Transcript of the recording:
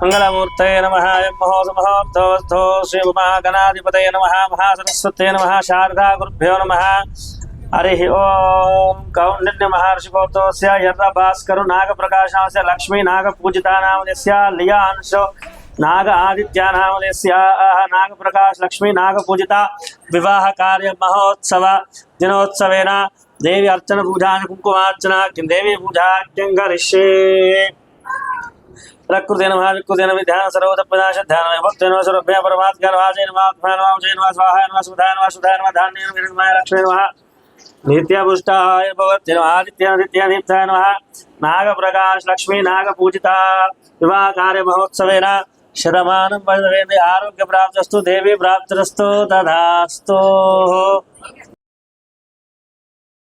మంగళమూర్తయ నమ మహోత్సవస్థో శ్రీ ఉమాగణాధిపతయ నమ మహాసరస్వతే నమ శారదా గురుభ్యో నమ హరి ఓం కౌండిన్య మహర్షిగోత్రస్య యర్ర భాస్కరు నాగప్రకాశాస్య లక్ష్మీ నాగపూజితానామస్య లియాంశో నాగ ఆదిత్యానామస్య నాగప్రకాశ లక్ష్మీ నాగపూజిత వివాహ కార్య नाग आदित्यानामलस्य आह नागप्रकाशलक्ष्मी नागपूजिता विवाहकार्यमहोत्सव दिनोत्सवेन देवी अर्चनपूजा कुङ्कुमार्चना किं देवीपूजाख्यं करिष्ये। प्रकृतेन महाकृतेन विध्यान सर्वतप्रदाशध्यान भक्तेन सर्वभ्य परमात्मकर्वाचेन वाक्फानवाचेन वा स्वाहायन वा सुधायन वा गिरिमाय श्रमानं आरोग्य प्राप्तस्तु देवी प्राप्तरस्तु दधास्तु।